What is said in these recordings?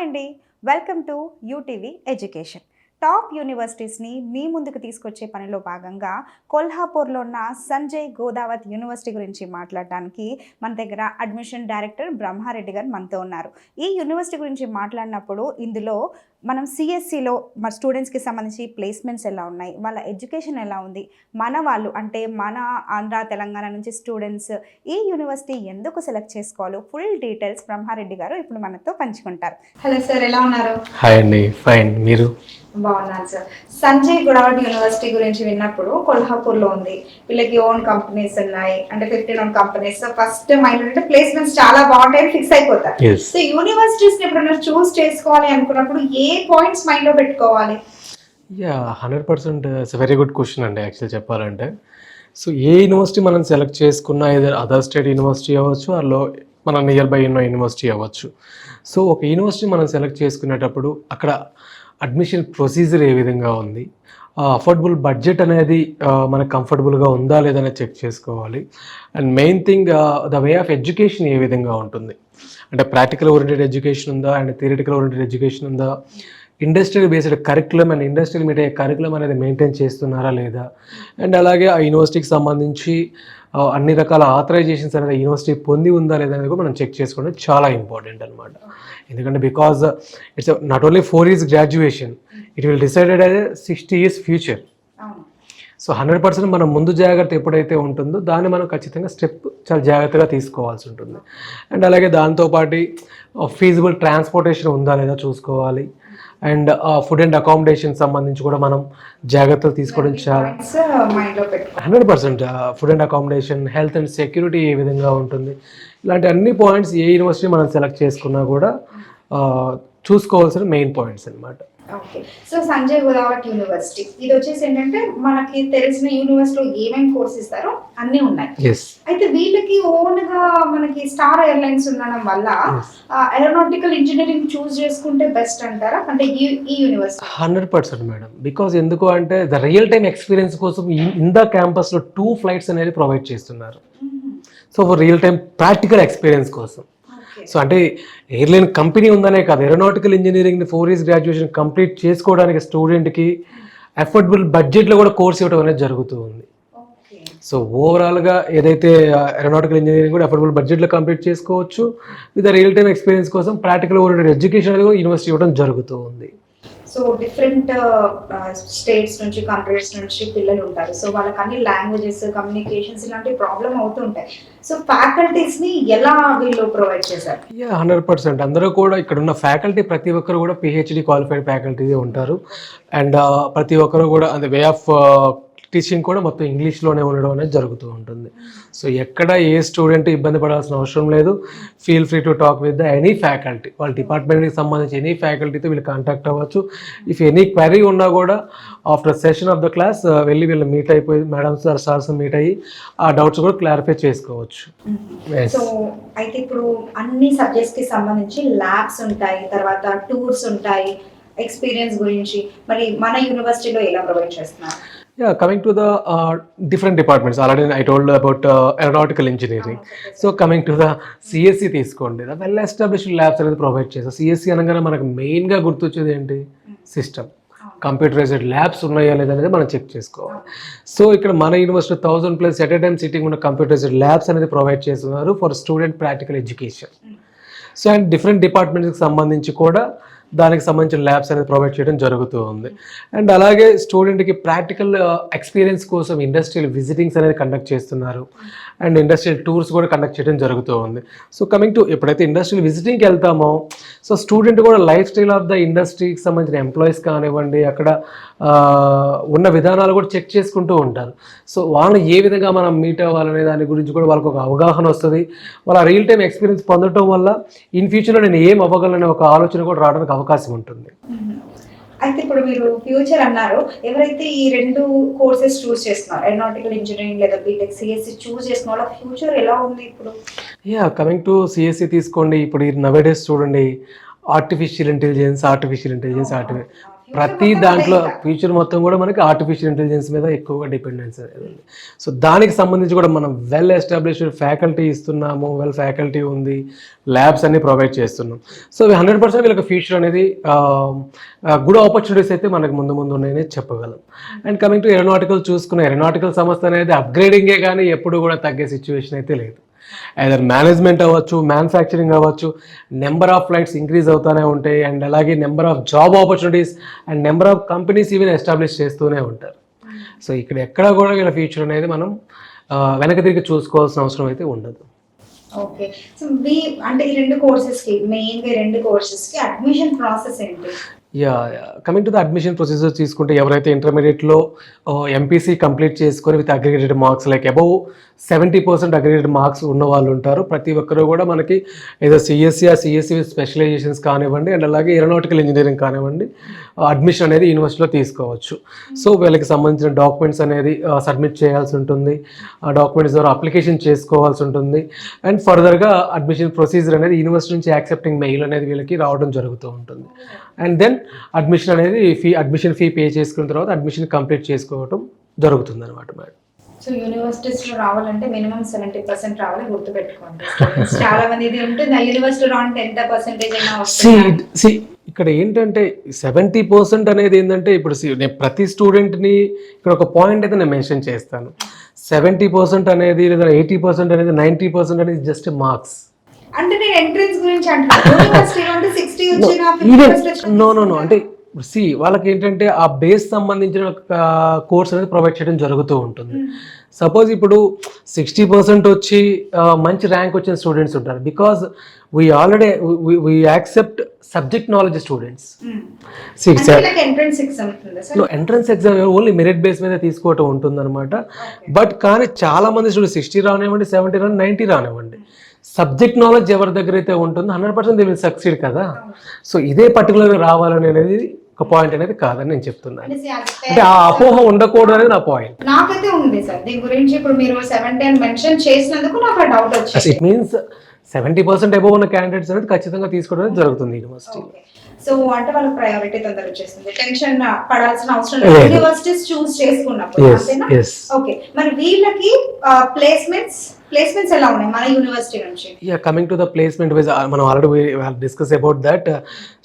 Hi అండి. Welcome to UTV education. Top యూనివర్సిటీస్ని మీ ముందుకు తీసుకొచ్చే పనిలో భాగంగా కొల్హాపూర్లో ఉన్న సంజయ్ గోదావత్ యూనివర్సిటీ గురించి మాట్లాడడానికి మన దగ్గర అడ్మిషన్ డైరెక్టర్ బ్రహ్మారెడ్డి గారు మనతో ఉన్నారు. ఈ యూనివర్సిటీ గురించి మాట్లాడినప్పుడు ఇందులో మనం సిఎస్సిలో మన స్టూడెంట్స్కి సంబంధించి ప్లేస్మెంట్స్ ఎలా ఉన్నాయి? వాళ్ళ ఎడ్యుకేషన్ ఎలా ఉంది? మన వాళ్ళు అంటే మన ఆంధ్ర తెలంగాణ నుంచి స్టూడెంట్స్ ఈ యూనివర్సిటీ ఎందుకు సెలెక్ట్ చేసుకోవాలో ఫుల్ డీటెయిల్స్ బ్రహ్మారెడ్డి గారు ఇప్పుడు మనతో పంచుకుంటారు. హలో సార్ ఎలా ఉన్నారు? హాయ్ అండి ఫైన్ మీరు? బాగున్నాను సార్ సంజయ్ గుడావట్ యూనివర్సిటీ గురించి విన్నప్పుడు కొల్హాపూర్లో ఉంది. వీళ్ళకి ఓన్ కంపెనీస్ ఉన్నాయి. అంటే fifteen own companies first mind అంటే ప్లేస్మెంట్స్ చాలా బాగుంటాయని ఫిక్స్ అయిపోతారు. సో యూనివర్సిటీస్ ఎప్పుడైనా చూస్ చేసుకోవాలి అనుకున్నప్పుడు ఏ పాయింట్స్ మైండ్లో పెట్టుకోవాలి. Yeah hundred percent it's very good question అండి యాక్చువల్ చెప్పాలంటే. సో ఏ యూనివర్సిటీ మనం సెలెక్ట్ చేసుకున్నా ఏదైనా అదర్ స్టేట్ యూనివర్సిటీ అవ్వచ్చు అలో మన నియర్ బై ఉన్న యూనివర్సిటీ అవ్వచ్చు. సో ఒక యూనివర్సిటీ మనం సెలెక్ట్ చేసుకునేటప్పుడు అక్కడ అడ్మిషన్ ప్రొసీజర్ ఏ విధంగా ఉంది అఫోర్డబుల్ బడ్జెట్ అనేది మనకు కంఫర్టబుల్గా ఉందా లేదని చెక్ చేసుకోవాలి. And main thing the way of education ఏ విధంగా ఉంటుంది. అంటే ప్రాక్టికల్ ఓరియంటెడ్ ఎడ్యుకేషన్ ఉందా? అండ్ థియరిటికల్ ఓరియంటెడ్ ఎడ్యుకేషన్ ఉందా? Industrial based curriculum and industrial meet అయ్యే కరికులం అనేది మెయింటైన్ చేస్తున్నారా లేదా? అండ్ అలాగే ఆ యూనివర్సిటీకి సంబంధించి అన్ని రకాల ఆథరైజేషన్స్ అనేది యూనివర్సిటీ పొంది ఉందా లేదా అనేది కూడా మనం చెక్ చేసుకోవడం చాలా ఇంపార్టెంట్ అనమాట ఎందుకంటే because it's not only four years graduation it will decided అదే sixty years future so hundred percent మనం ముందు జాగ్రత్త ఎప్పుడైతే ఉంటుందో దాన్ని మనం ఖచ్చితంగా స్టెప్ చాలా జాగ్రత్తగా తీసుకోవాల్సి ఉంటుంది. అండ్ అలాగే దాంతోపాటు ఫీజిబుల్ ట్రాన్స్పోర్టేషన్ ఉందా లేదా చూసుకోవాలి. అండ్ ఫుడ్ అండ్ అకామిడేషన్ సంబంధించి కూడా మనం జాగ్రత్తలు తీసుకోవడం చాలా hundred percent food and accommodation health and security ఏ విధంగా ఉంటుంది. ఇలాంటి అన్ని పాయింట్స్ ఏ యూనివర్సిటీ మనం సెలెక్ట్ చేసుకున్నా కూడా చూసుకోవాల్సిన మెయిన్ పాయింట్స్ అన్నమాట. Okay so Sanjay Ghodawat university ఇది వచ్చేసి ఏంటంటే మనకి తెలిసిన యూనివర్సిటీలో ఏమేమి కోర్స్ ఇస్తారో అన్నీ ఉన్నాయి. అయితే వీళ్ళకి ఓన్గా మనకి స్టార్ ఎయిర్లైన్స్ ఉండడం వల్ల ఏరోనాటికల్ ఇంజనీరింగ్ చూస్ చేసుకుంటే బెస్ట్ అంటారా? అంటే ఈ university hundred percent madam because ఎందుకు అంటే ద రియల్ టైమ్ ఎక్స్పీరియన్స్ కోసం ఇన్ ద క్యాంపస్లో టూ ఫ్లైట్స్ అనేది ప్రొవైడ్ చేస్తున్నారు. So real time practical experience కోసం. సో అంటే ఎయిర్లైన్ కంపెనీ ఉందనే కాదు. Aeronautical engineering four years graduation complete చేసుకోవడానికి స్టూడెంట్కి అఫోర్డబుల్ బడ్జెట్లో కూడా కోర్స్ ఇవ్వడం అనేది జరుగుతూ ఉంది సో ఓవరాల్గా ఏదైతే ఏరోనాటికల్ ఇంజనీరింగ్ కూడా అఫోర్డబుల్ బడ్జెట్లో కంప్లీట్ చేసుకోవచ్చు. విత్ రియల్ టైమ్ ఎక్స్పీరియన్స్ కోసం ప్రాక్టికల్ ఓరియంటెడ్ ఎడ్యుకేషన్ అనేది కూడా యూనివర్సిటీ ఇవ్వడం జరుగుతూ ఉంది సో డిఫరెంట్ స్టేట్స్ నుంచి కంట్రీస్ నుంచి పిల్లలు ఉంటారు. సో వాళ్ళకి అన్ని లాంగ్వేజెస్ కమ్యూనికేషన్స్ ఇలాంటి ప్రాబ్లం అవుతుంటాయి సో ఫ్యాకల్టీస్ని ఎలా వీళ్ళు ప్రొవైడ్ చేశారు? హండ్రెడ్ పర్సెంట్ అందరూ కూడా ఇక్కడ ఉన్న ఫ్యాకల్టీ ప్రతి ఒక్కరు కూడా పిహెచ్డి క్వాలిఫైడ్ ఫ్యాకల్టీ ఉంటారు. అండ్ uh, ప్రతి ఒక్కరు కూడా అంటే వే ఆఫ్ టీచింగ్ కూడా మొత్తం ఇంగ్లీష్లోనే ఉండడం అనేది జరుగుతూ ఉంటుంది. సో ఎక్కడ ఏ స్టూడెంట్ ఇబ్బంది పడాల్సిన అవసరం లేదు. Feel free to talk with the any faculty వాళ్ళ డిపార్ట్మెంట్కి సంబంధించి ఎనీ ఫ్యాకల్టీతో వీళ్ళు కాంటాక్ట్ అవ్వచ్చు. ఇఫ్ ఎనీ క్వరీ ఉన్నా కూడా after session of the class వెళ్ళి వీళ్ళు మీట్ అయిపోయి మేడమ్స్ సార్స్ మీట్ అయ్యి ఆ డౌట్స్ కూడా క్లారిఫై చేసుకోవచ్చు. సో అయితే ఇప్పుడు అన్ని సబ్జెక్ట్స్కి సంబంధించి ల్యాబ్స్ ఉంటాయి. తర్వాత టూర్స్ ఉంటాయి. ఎక్స్పీరియన్స్ గురించి. మరి మన యూనివర్సిటీలో ఎలా ప్రొవైడ్ చేస్తున్నారు? Yeah, coming to the uh, different departments, already I told about uh, aeronautical engineering. So coming to the CSE తీసుకోండి. వెల్ ఎస్టాబ్లిష్డ్ ల్యాబ్స్ అనేది ప్రొవైడ్ చేస్తాం సిఎస్సి అనగానే మనకు మెయిన్గా గుర్తొచ్చేది ఏంటి? సిస్టమ్ కంప్యూటరైజ్డ్ ల్యాబ్స్ ఉన్నాయా లేదనేది మనం చెక్ చేసుకోవాలి. సో ఇక్కడ మన university thousand plus at time sitting ఉన్న కంప్యూటరైజ్డ్ ల్యాబ్స్ అనేది ప్రొవైడ్ చేస్తున్నారు for student practical education so and different డిపార్ట్మెంట్స్కి సంబంధించి కూడా దానికి సంబంధించిన ల్యాబ్స్ అనేది ప్రొవైడ్ చేయడం జరుగుతూ ఉంది. అండ్ అలాగే స్టూడెంట్కి ప్రాక్టికల్ ఎక్స్పీరియన్స్ కోసం ఇండస్ట్రియల్ విజిటింగ్స్ అనేది కండక్ట్ చేస్తున్నారు. అండ్ ఇండస్ట్రియల్ టూర్స్ కూడా కండక్ట్ చేయడం జరుగుతూ ఉంది. సో కమింగ్ టు ఎప్పుడైతే ఇండస్ట్రియల్ విజిటింగ్కి వెళ్తామో సో స్టూడెంట్ కూడా లైఫ్ స్టైల్ ఆఫ్ ద ఇండస్ట్రీకి సంబంధించిన ఎంప్లాయీస్ కానివ్వండి అక్కడ ఉన్న విధానాలు కూడా చెక్ చేసుకుంటూ ఉంటారు. సో వాళ్ళని ఏ విధంగా మనం మీట్ అవ్వాలనే దాని గురించి కూడా వాళ్ళకి ఒక అవగాహన వస్తుంది. వాళ్ళ రియల్ టైం ఎక్స్పీరియన్స్ పొందడం వల్ల ఇన్ ఫ్యూచర్లో నేను ఏం అవ్వగలనే ఒక ఆలోచన కూడా రావడానికి అవకాశం ఉంటుంది. అయితే ఇప్పుడు మీరు ఫ్యూచర్ అన్నారు. ఎవరైతే ఈ రెండు కోర్సెస్ చూస్ చేస్తున్నారు ఏరోనాటికల్ ఇంజనీరింగ్ లేదా బీటెక్ సిఎస్సి చూస్ చేసిన వాళ్ళ ఫ్యూచర్ ఎలా ఉంది ఇప్పుడు? యా కమింగ్ టు సిఎస్సి తీసుకోండి. ఇప్పుడు నవేడేస్ చూడండి ఆర్టిఫిషియల్ ఇంటెలిజెన్స్ ఆర్టిఫిషియల్ ఇంటెలిజెన్స్ ఆర్టిఫి ప్రతి దాంట్లో. ఫ్యూచర్ మొత్తం కూడా మనకి ఆర్టిఫిషియల్ ఇంటెలిజెన్స్ మీద ఎక్కువగా డిపెండెన్స్ సో దానికి సంబంధించి కూడా మనం వెల్ ఎస్టాబ్లిష్డ్ ఫ్యాకల్టీ ఇస్తున్నాము వెల్ ఫ్యాకల్టీ ఉంది ల్యాబ్స్ అన్ని ప్రొవైడ్ చేస్తున్నాం. సో హండ్రెడ్ పర్సెంట్ వీళ్ళకి ఫ్యూచర్ అనేది గుడ్ ఆపర్చునిటీస్ అయితే మనకు ముందు ముందు ఉన్నాయని చెప్పగలం. అండ్ కమింగ్ టు ఏరోనాటికల్ చూసుకున్న ఏరోనాటికల్ సంస్థ అనేది అప్గ్రేడింగే కానీ ఎప్పుడు కూడా తగ్గే సిచ్యువేషన్ అయితే లేదు. ఐదర్ మేనేజ్మెంట్ అవ్వచ్చు మ్యానుఫ్యాక్చరింగ్ అవ్వచ్చు నెంబర్ ఆఫ్ ఫ్లైట్స్ ఇంక్రీజ్ అవుతూనే ఉంటాయి అండ్ అలాగే number of job opportunities and number of companies even establish చేస్తూనే ఉంటారు. సో ఇక్కడ ఎక్కడ కూడా వీళ్ళ ఫ్యూచర్ అనేది మనం వెనక తిరిగి చూసుకోవాల్సిన అవసరం అయితే ఉండదు. ఓకే సో మీ అంటే ఈ రెండు కోర్సెస్ మెయిన్గా రెండు కోర్సెస్కి అడ్మిషన్ ప్రాసెస్ ఏంటి? Yeah coming to the admission procedure తీసుకుంటే ఎవరైతే ఇంటర్మీడియట్లో ఎంపీసీ కంప్లీట్ చేసుకొని with aggregated marks like above seventy percent aggregated marks ఉన్న వాళ్ళు ఉంటారు. ప్రతి ఒక్కరు కూడా మనకి ఏదో సిఎస్సి ఆ సిఎస్సి స్పెషలైజేషన్స్ కానివ్వండి అండ్ అలాగే ఏరోనాటికల్ ఇంజనీరింగ్ కానివ్వండి అడ్మిషన్ అనేది యూనివర్సిటీలో తీసుకోవచ్చు. సో వీళ్ళకి సంబంధించిన డాక్యుమెంట్స్ అనేది సబ్మిట్ చేయాల్సి ఉంటుంది. ఆ డాక్యుమెంట్స్ ద్వారా అప్లికేషన్ చేసుకోవాల్సి ఉంటుంది. అండ్ ఫర్దర్గా అడ్మిషన్ ప్రొసీజర్ అనేది యూనివర్సిటీ నుంచి యాక్సెప్టింగ్ మెయిల్ అనేది వీళ్ళకి రావడం జరుగుతూ ఉంటుంది. అండ్ దెన్ అడ్మిషన్ అనేది ఫీ అడ్మిషన్ ఫీ పే చేసుకున్న తర్వాత అడ్మిషన్ కంప్లీట్ చేసుకోవటం జరుగుతుంది అనమాట మేడం. సో యూనివర్సిటీస్లో రావాలంటే మినిమం సెవెంటీ పర్సెంట్ రావాలి గుర్తుపెట్టుకోండి. చాలా మంది ఇది ఉంటుంది ఆ యూనివర్సిటీ రావాలంటే ఎంత పర్సెంటేజ్ అయినా సి వస్తుంది సి ఇక్కడ ఏంటంటే సెవెంటీ పర్సెంట్ అనేది ఏంటంటే ఇప్పుడు నేను ప్రతి స్టూడెంట్ని ఇక్కడ ఒక పాయింట్ అయితే నేను మెన్షన్ చేస్తాను. సెవెంటీ పర్సెంట్ అనేది లేదా ఎయిటీ పర్సెంట్ అనేది నైంటీ పర్సెంట్ అనేది జస్ట్ మార్క్స్ అంటే నేను ఎంట్రన్స్ గురించి అంటున్నాను అంటే సిక్స్టీ వచ్చిన ఈవెన్ నో నో నో అంటే సి వాళ్ళకి ఏంటంటే ఆ బేస్ సంబంధించిన కోర్స్ అనేది ప్రొవైడ్ చేయడం జరుగుతూ ఉంటుంది. సపోజ్ ఇప్పుడు సిక్స్టీ పర్సెంట్ వచ్చి మంచి ర్యాంక్ వచ్చిన స్టూడెంట్స్ ఉంటారు. Because we already we accept subject knowledge students six entrance exam only merit base మీద తీసుకోవటం ఉంటుందన్నమాట. బట్ కానీ చాలా మంది స్టూడెంట్ సిక్స్టీ రానివ్వండి సెవెంటీ రాని నైంటీ రానివ్వండి. సబ్జెక్ట్ నాలెడ్జ్ ఎవరి దగ్గర అయితే ఉంటుందో hundred percent they will succeed కదా. సో ఇదే పర్టికులర్గా రావాలని అనేది ఒక పాయింట్ అనేది కాదని నేను చెప్తున్నాను. అంటే ఆ అపోహ ఉండకూడదు అనేది నా పాయింట్ నాకైతే ఉంది సార్ దీని గురించి ఇప్పుడు మీరు సెవెంటీ అని మెన్షన్ చేసినందుకు నాకు డౌట్ వచ్చింది it means seventy percent above ఉన్న క్యాండిడేట్స్ అనేది ఖచ్చితంగా తీసుకోవడం జరుగుతుంది యూనివర్సిటీ సో అంటే వాళ్ళకి ప్రయారిటీ తొందర టెన్షన్ పడాల్సిన అవసరం లేదు. యూనివర్సిటీస్ చూస్ చేసుకున్నప్పుడు ఓకే మరి వీళ్ళకి ప్లేస్మెంట్స్ ప్లేస్మెంట్స్ ఎలా ఉన్నాయి? మన యూనివర్సిటీ నుంచి. Yeah coming to the placement wise మనం ఆల్రెడీ డిస్కస్ అబౌట్ దట్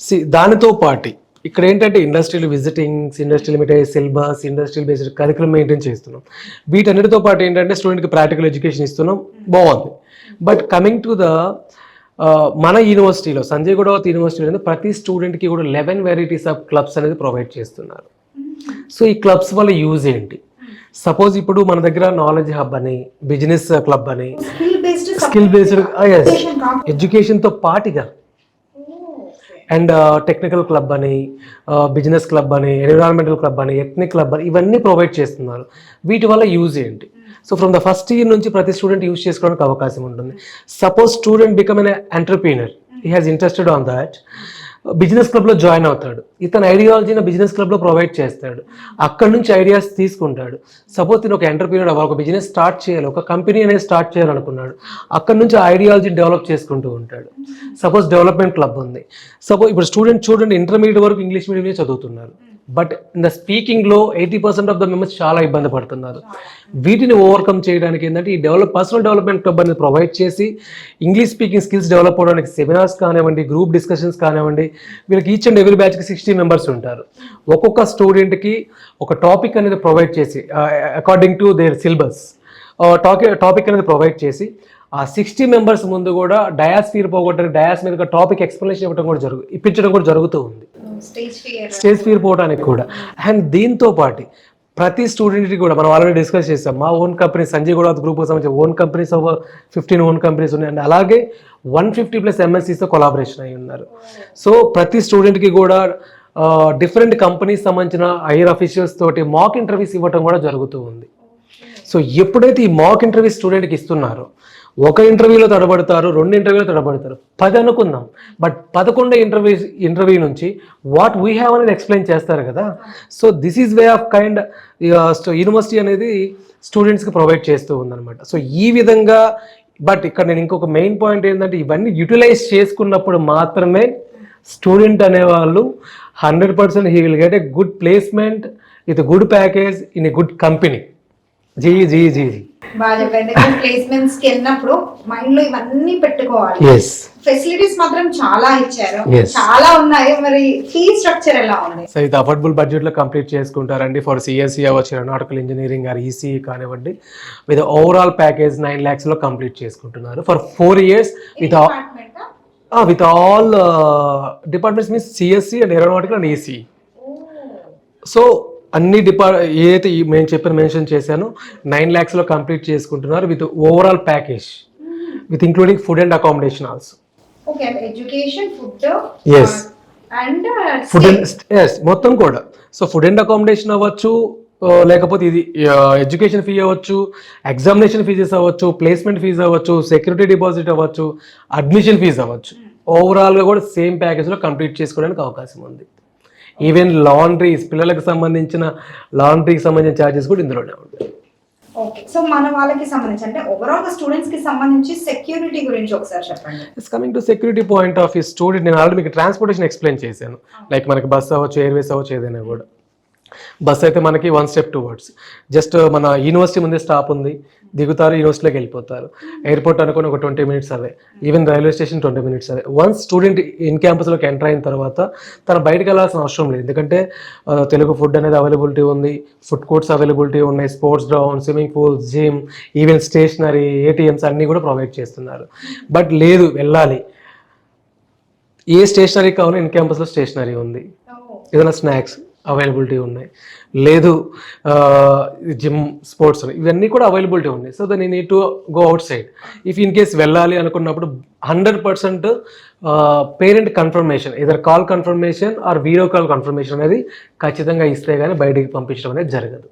సి దానితో పాటు ఇక్కడ ఏంటంటే industrial visitings industrial మీటే syllabus industrial based curriculum maintain చేస్తున్నాం. వీటన్నిటితో పాటు ఏంటంటే స్టూడెంట్కి ప్రాక్టికల్ ఎడ్యుకేషన్ ఇస్తున్నాం. బాగుంది. బట్ కమింగ్ టు ద మన యూనివర్సిటీలో సంజయ్ గౌడవత్ యూనివర్సిటీలో ప్రతి స్టూడెంట్కి కూడా లెవెన్ వెరైటీస్ ఆఫ్ క్లబ్స్ అనేది ప్రొవైడ్ చేస్తున్నారు. సో ఈ క్లబ్స్ వల్ల యూజ్ ఏంటి? సపోజ్ ఇప్పుడు మన దగ్గర నాలెడ్జ్ హబ్ అని బిజినెస్ క్లబ్ అని స్కిల్ బేస్డ్ ఎడ్యుకేషన్తో పాటుగా. అండ్ టెక్నికల్ క్లబ్ అని బిజినెస్ క్లబ్ అని ఎన్విరాన్మెంటల్ క్లబ్ అని ఎథ్నిక్ క్లబ్ అని ఇవన్నీ ప్రొవైడ్ చేస్తున్నారు. వీటి వల్ల యూజ్ ఏంటి? So from the first year నుంచి ప్రతి స్టూడెంట్ యూజ్ చేసుకోవడానికి అవకాశం ఉంటుంది. Suppose student become an entrepreneur he has interested on that business క్లబ్లో జాయిన్ అవుతాడు. ఇతను ఐడియాలజీని బిజినెస్ క్లబ్లో ప్రొవైడ్ చేస్తాడు. అక్కడ నుంచి ఐడియాస్ తీసుకుంటాడు. సపోజ్ తిని ఒక ఎంటర్ప్రీనర్ అవ్వాలి ఒక బిజినెస్ స్టార్ట్ చేయాలి ఒక కంపెనీ అనేది స్టార్ట్ చేయాలనుకున్నాడు. అక్కడ నుంచి ఐడియాలజీ డెవలప్ చేసుకుంటూ ఉంటాడు. సపోజ్ డెవలప్మెంట్ క్లబ్ ఉంది. సపోజ్ ఇప్పుడు స్టూడెంట్ చూడండి ఇంటర్మీడియట్ వరకు ఇంగ్లీష్ మీడియంలో చదువుతున్నారు. But in the స్పీకింగ్లో eighty percent of the members చాలా ఇబ్బంది పడుతున్నారు. వీటిని ఓవర్కమ్ చేయడానికి ఏంటంటే ఈ డెవలప్ పర్సనల్ డెవలప్మెంట్ క్లబ్ అనేది ప్రొవైడ్ చేసి ఇంగ్లీష్ స్పీకింగ్ స్కిల్స్ డెవలప్ అవడానికి సెమినార్స్ కానివ్వండి గ్రూప్ డిస్కషన్స్ కానివ్వండి వీళ్ళకి ఈచ్ అండ్ ఎవరీ బ్యాచ్కి సిక్స్టీ మెంబర్స్ ఉంటారు. ఒక్కొక్క స్టూడెంట్కి ఒక టాపిక్ అనేది ప్రొవైడ్ చేసి according to their syllabus topic topic అనేది ప్రొవైడ్ చేసి ఆ సిక్స్టీ మెంబర్స్ ముందు కూడా డయాస్ ఫీర్ పోగొట్టడానికి డయాస్ మీద టాపిక్ ఎక్స్ప్లెనేషన్ ఇవ్వడం కూడా జరుగు ఇప్పించడం కూడా జరుగుతూ ఉంది. Stage fear. స్టేజ్ ఫీర్ పోవడానికి కూడా. అండ్ దీంతో పాటు ప్రతి స్టూడెంట్కి కూడా మనం ఆల్రెడీ డిస్కస్ చేస్తాం మా own company Sanjay Gowda group సంబంధించి own companies fifteen own companies ఉన్నాయి. అండ్ అలాగే వన్ ఫిఫ్టీ ప్లస్ ఎంఎస్సీస్తో కొలాబరేషన్ అయి ఉన్నారు. సో ప్రతి స్టూడెంట్కి కూడా డిఫరెంట్ కంపెనీస్ సంబంధించిన హైయర్ అఫీషియల్స్ తోటి మాక్ ఇంటర్వ్యూస్ ఇవ్వడం కూడా జరుగుతూ ఉంది. సో ఎప్పుడైతే ఈ మాక్ ఇంటర్వ్యూస్ స్టూడెంట్కి ఇస్తున్నారో ఒక ఇంటర్వ్యూలో తడబడతారు రెండు ఇంటర్వ్యూలో తడబడతారు. పది అనుకుందాం. బట్ పదకొండో ఇంటర్వ్యూ ఇంటర్వ్యూ నుంచి వాట్ వీ హ్యావ్ అనేది ఎక్స్ప్లెయిన్ చేస్తారు కదా. So this is way of kind university అనేది స్టూడెంట్స్కి ప్రొవైడ్ చేస్తూ ఉందన్నమాట. సో ఈ విధంగా బట్ ఇక్కడ నేను ఇంకొక మెయిన్ పాయింట్ ఏంటంటే ఇవన్నీ యూటిలైజ్ చేసుకున్నప్పుడు మాత్రమే స్టూడెంట్ అనేవాళ్ళు hundred percent he will get a good placement with good package in a good company ji ji ji. Ji బాగా చెప్పారు ప్లేస్మెంట్స్కి వెళ్ళినప్పుడు మైండ్లో ఇవన్నీ పెట్టుకోవాలి. ఎస్ ఫెసిలిటీస్ మాత్రం చాలా ఇచ్చారు. Yes. చాలా ఉన్నాయి. మరి ఫీ స్ట్రక్చర్ ఎలా ఉంది? సో ఇది అఫోర్డబుల్ బడ్జెట్లో కంప్లీట్ చేసుకుంటారండి. ఫర్ సిఎస్సి అవ్వచ్చు ఏరోనాటికల్ ఇంజనీరింగ్ ఆర్ ఈసీ కానివ్వండి. విత్ ఓవరాల్ ప్యాకేజ్ నైన్ ల్యాక్స్లో కంప్లీట్ చేసుకుంటున్నారు. For four years with? With all departments means CSC and aeronautical and EC so అన్ని డిపార్ట్ ఏదైతే నేను చెప్పిన మెన్షన్ చేశానో నైన్ ల్యాక్స్లో కంప్లీట్ చేసుకుంటున్నారు with overall package. With including food and accommodation also. Education food. And yes మొత్తం కూడా. So food and accommodation అవ్వచ్చు లేకపోతే ఇది ఎడ్యుకేషన్ ఫీ అవ్వచ్చు ఎగ్జామినేషన్ ఫీజెస్ అవ్వచ్చు ప్లేస్మెంట్ ఫీజు అవ్వచ్చు సెక్యూరిటీ డిపాజిట్ అవ్వచ్చు అడ్మిషన్ ఫీజు అవ్వచ్చు. ఓవరాల్గా కూడా సేమ్ ప్యాకేజ్లో కంప్లీట్ చేసుకోవడానికి అవకాశం ఉంది. ఈవెన్ లాండ్రీస్ పిల్లలకు సంబంధించిన లాండ్రీకి సంబంధించిన ఛార్జెస్ కూడా ఇందులోనే ఉంటాయి. ఓకే సో మన వాళ్ళకి సంబంధించి అంటే ఓవరాల్గా స్టూడెంట్స్కి సంబంధించి సెక్యూరిటీ గురించి ఒకసారి చెప్పండి. It's coming to security point of ఈ స్టూడెంట్ నేను ఆల్రెడీ మీకు ట్రాన్స్పోర్టేషన్ ఎక్స్ప్లెయిన్ చేశాను. లైక్ మనకి బస్ అవ్వచ్చు ఎయిర్వేస్ అవ్వచ్చు ఏదైనా కూడా. బస్ అయితే మనకి one step towards just మన యూనివర్సిటీ ముందే స్టాప్ ఉంది. దిగుతారు యూనివర్సిటీలోకి వెళ్ళిపోతారు. ఎయిర్పోర్ట్ అనుకుని ఒక twenty minutes away even railway station twenty minutes away once student in క్యాంపస్లోకి enter అయిన తర్వాత తను బయటకు వెళ్ళాల్సిన అవసరం లేదు. ఎందుకంటే ఆ, తెలుగు ఫుడ్ అనేది అవైలబిలిటీ ఉంది. ఫుడ్ కోర్ట్స్ అవైలబిలిటీ ఉన్నాయి. Sports ground swimming pool gym even stationery ATMs అన్నీ కూడా ప్రొవైడ్ చేస్తున్నారు. బట్ లేదు వెళ్ళాలి. ఏ స్టేషనరీ కావాలో ఇన్ క్యాంపస్లో స్టేషనరీ ఉంది. ఏదైనా స్నాక్స్ అవైలబిలిటీ ఉన్నాయి. లేదు జిమ్ స్పోర్ట్స్ ఇవన్నీ కూడా అవైలబిలిటీ ఉన్నాయి. So then need to go out side if in case వెళ్ళాలి అనుకున్నప్పుడు hundred percent parent confirmation either call confirmation or video call confirmation అనేది ఖచ్చితంగా ఇస్తే కానీ బయటికి పంపించడం అనేది జరగదు.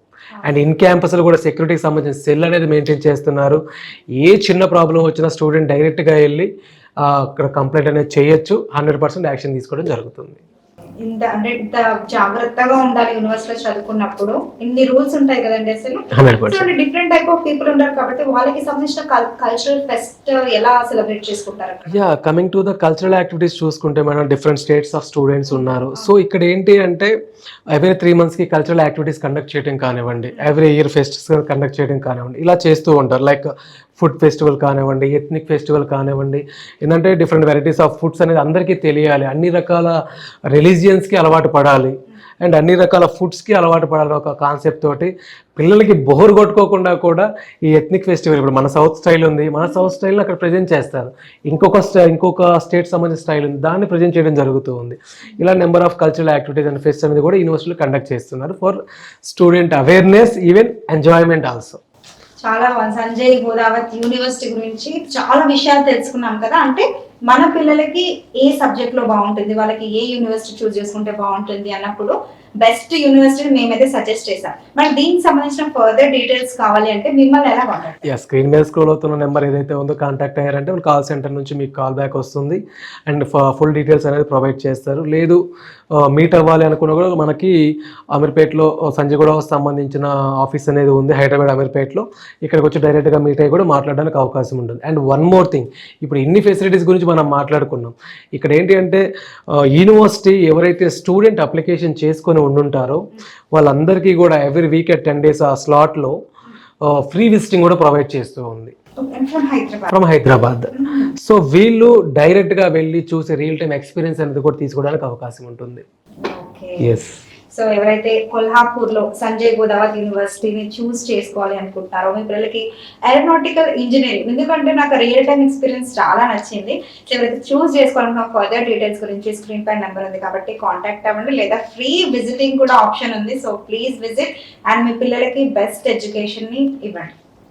అండ్ ఇన్ క్యాంపస్లో కూడా సెక్యూరిటీకి సంబంధించిన సెల్ అనేది మెయింటైన్ చేస్తున్నారు. ఏ చిన్న ప్రాబ్లం వచ్చినా స్టూడెంట్ డైరెక్ట్గా వెళ్ళి అక్కడ కంప్లైంట్ అనేది చేయొచ్చు. హండ్రెడ్ పర్సెంట్ యాక్షన్ తీసుకోవడం జరుగుతుంది. ఇంత అంటే ఇంత జాగ్రత్తగా ఉండాలి యూనివర్సిటీలో చదువుకున్నప్పుడు. ఇన్ని రూల్స్ ఉంటాయి కదండి అసలు. So different type of people ఉంటారు కాబట్టి వాళ్ళకి సంబంధించిన కల్చరల్ ఫెస్ట్ ఎలా సెలబ్రేట్ చేసుకుంటారు yeah coming to the cultural activities చూసుకుంటే మనం డిఫరెంట్ స్టేట్స్ ఆఫ్ స్టూడెంట్స్ ఉన్నారు. సో ఇక్కడ ఏంటి అంటే ఎవ్రీ త్రీ మంత్స్కి కల్చరల్ యాక్టివిటీస్ కండక్ట్ చేయడం కానివ్వండి. ఎవ్రీ ఇయర్ ఫెస్టివ్స్ కండక్ట్ చేయడం కానివ్వండి. ఇలా చేస్తూ ఉంటారు. లైక్ ఫుడ్ ఫెస్టివల్ కానివ్వండి ఎథ్నిక్ ఫెస్టివల్ కానివ్వండి ఏంటంటే డిఫరెంట్ వెరైటీస్ ఆఫ్ ఫుడ్స్ అనేది అందరికీ తెలియాలి. అన్ని రకాల రిలీజియన్స్కి అలవాటు పడాలి. అండ్ అన్ని రకాల ఫుడ్స్కి అలవాటు పడాలి ఒక కాన్సెప్ట్ తోటి. పిల్లలకి బోర్ కొట్టుకోకుండా కూడా ఈ ఎథ్నిక్ ఫెస్టివల్ ఇప్పుడు మన సౌత్ స్టైల్ ఉంది. మన సౌత్ స్టైల్ని అక్కడ ప్రజెంట్ చేస్తారు. ఇంకొక స్టై ఇంకొక స్టేట్ సంబంధించిన స్టైల్ ఉంది. దాన్ని ప్రజెంట్ చేయడం జరుగుతూ ఉంది. ఇలా number of cultural activities and fest అనేది కూడా యూనివర్సిటీలో కండక్ట్ చేస్తున్నారు. For student awareness even enjoyment also చాలా సంజయ్ గోదావత్ యూనివర్సిటీ గురించి చాలా విషయాలు తెలుసుకున్నాం కదా. అంటే మన పిల్లలకి ఏ సబ్జెక్ట్లో బాగుంటుంది? వాళ్ళకి ఏ యూనివర్సిటీ చూస్ చేసుకుంటే బాగుంటుంది అన్నప్పుడు బెస్ట్ యూనివర్సిటీ మేమైతే సజెస్ట్ చేశాం. మరి దీనికి సంబంధించిన ఫర్దర్ డీటెయిల్స్ కావాలి అంటే మిమ్మల్ని ఎలా కాంటాక్ట్ యా స్క్రీన్ మీద స్క్రోల్ అవుతున్న నెంబర్ ఏదైతే ఉందో కాంటాక్ట్ అయ్యారంటే కాల్ సెంటర్ నుంచి మీకు కాల్ బ్యాక్ వస్తుంది. అండ్ ఫుల్ డీటెయిల్స్ అనేది ప్రొవైడ్ చేస్తారు. లేదు మీట్ అవ్వాలి అనుకున్నా కూడా మనకి అమీర్పేట్లో సంజయగూడ సంబంధించిన ఆఫీస్ అనేది ఉంది హైదరాబాద్ అమీర్పేట్లో. ఇక్కడికి వచ్చి డైరెక్ట్గా మీట్ అయ్యి కూడా మాట్లాడడానికి అవకాశం ఉంటుంది. అండ్ వన్ మోర్ థింగ్ ఇప్పుడు ఇన్ని ఫెసిలిటీస్ గురించి మనం మాట్లాడుకున్నాం. ఇక్కడ ఏంటి అంటే యూనివర్సిటీ ఎవరైతే స్టూడెంట్ అప్లికేషన్ చేసుకొని ఉండుంటారో వాళ్ళందరికీ కూడా every week at ten days ఆ స్లాట్లో ఫ్రీ విజిటింగ్ కూడా ప్రొవైడ్ చేస్తూ ఉంది. ఫ్రమ్ హైదరాబాద్ సో వీళ్ళు డైరెక్ట్గా వెళ్ళి చూసి రియల్ టైం ఎక్స్పీరియన్స్ అనేది కూడా తీసుకోవడానికి అవకాశం ఉంటుంది. ఎస్ సో ఎవరైతే కొల్హాపూర్లో సంజయ్ గోదావరి యూనివర్సిటీని చూస్ చేసుకోవాలి అనుకుంటున్నారో మీ పిల్లలకి ఏరోనాటికల్ ఇంజనీరింగ్ ఎందుకంటే నాకు రియల్ టైం ఎక్స్పీరియన్స్ చాలా నచ్చింది. సో ఎవరైతే చూస్ చేసుకోవాలనుకున్న ఫర్దర్ డీటెయిల్స్ గురించి స్క్రీన్ పై నెంబర్ ఉంది కాబట్టి కాంటాక్ట్ అవ్వండి. లేదా ఫ్రీ విజిటింగ్ కూడా ఆప్షన్ ఉంది. సో ప్లీజ్ విజిట్ అండ్ మీ పిల్లలకి బెస్ట్ ఎడ్యుకేషన్ని ఇవ్వండి.